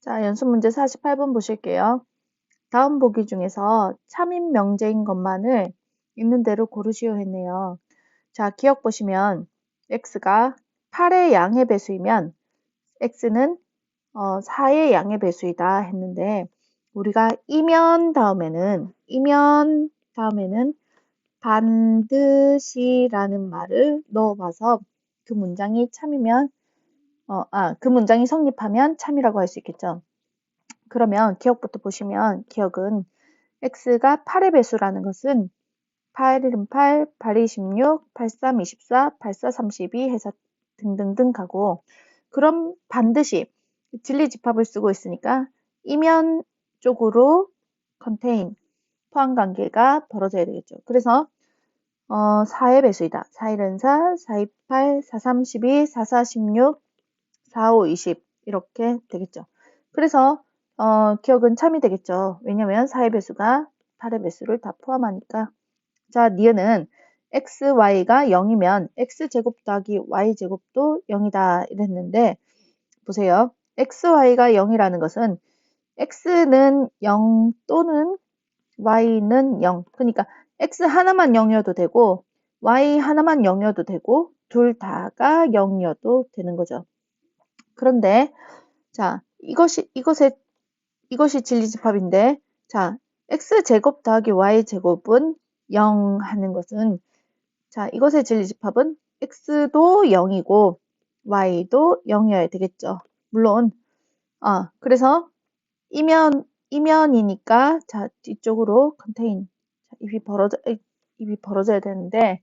자, 연습 문제 48번 보실게요. 다음 보기 중에서 참인 명제인 것만을 있는 대로 고르시오 했네요. 자, 기억 보시면 x가 8의 양의 배수이면 x는 어, 4의 양의 배수이다 했는데 우리가 이면 다음에는 이면 다음에는 반드시라는 말을 넣어봐서 그 문장이 참이면 어, 아, 그 문장이 성립하면 참이라고 할 수 있겠죠. 그러면 기억부터 보시면 기억은 x가 8의 배수라는 것은 8, 1은 8, 8, 26, 8, 3, 24, 8, 4, 32 해서 등등등 가고 그럼 반드시 진리집합을 쓰고 있으니까 이면 쪽으로 contain 포함 관계가 벌어져야 되겠죠. 그래서 어, 4의 배수이다. 4, 1은 4, 4, 2, 8, 4, 3, 12, 4, 4, 16, 4, 5, 20 이렇게 되겠죠. 그래서 어, 기억은 참이 되겠죠. 왜냐면 4의 배수가 8의 배수를 다 포함하니까. 자, 니은은 x, y가 0이면 x제곱 더하기 y제곱도 0이다 이랬는데 보세요. x, y가 0이라는 것은 x는 0 또는 y는 0. 그러니까 x 하나만 0이어도 되고 y 하나만 0이어도 되고 둘 다가 0이어도 되는 거죠. 그런데 자 이것이 이것의 이것이 진리집합인데 자 x제곱 더하기 y제곱은 0 하는 것은 자 이것의 진리집합은 x도 0이고 y도 0이어야 되겠죠. 물론 아 그래서 이면 이면이니까 자 뒤쪽으로 컨테인 자, 입이 벌어져 입이 벌어져야 되는데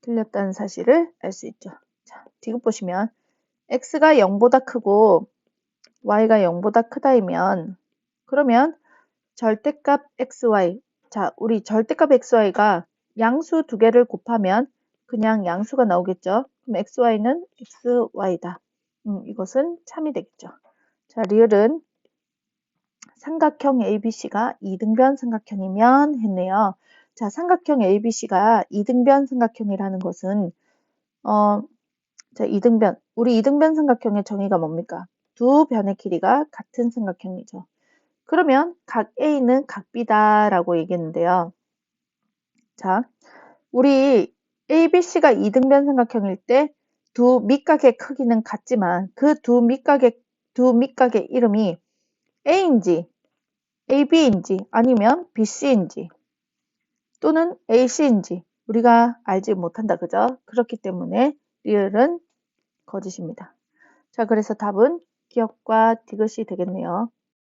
틀렸다는 사실을 알 수 있죠. 자 디귿 보시면 x가 0보다 크고 y가 0보다 크다이면 그러면 절대값 xy 자 우리 절대값 xy가 양수 두 개를 곱하면 그냥 양수가 나오겠죠. 그럼 xy는 xy다. 음, 이것은 참이 되겠죠. 자 리을은 삼각형 ABC가 이등변 삼각형이면 했네요. 자 삼각형 ABC가 이등변 삼각형이라는 것은 어, 자, 이등변. 우리 이등변 삼각형의 정의가 뭡니까? 두 변의 길이가 같은 삼각형이죠. 그러면 각 A는 각 B다라고 얘기했는데요. 자, 우리 ABC가 이등변 삼각형일 때 두 밑각의 크기는 같지만 그 두 밑각의 두 밑각의 이름이 A인지 AB인지 아니면 BC인지 또는 AC인지 우리가 알지 못한다. 그죠? 그렇기 때문에 리을은 거짓입니다. 자, 그래서 답은 기억과 디귿이 되겠네요.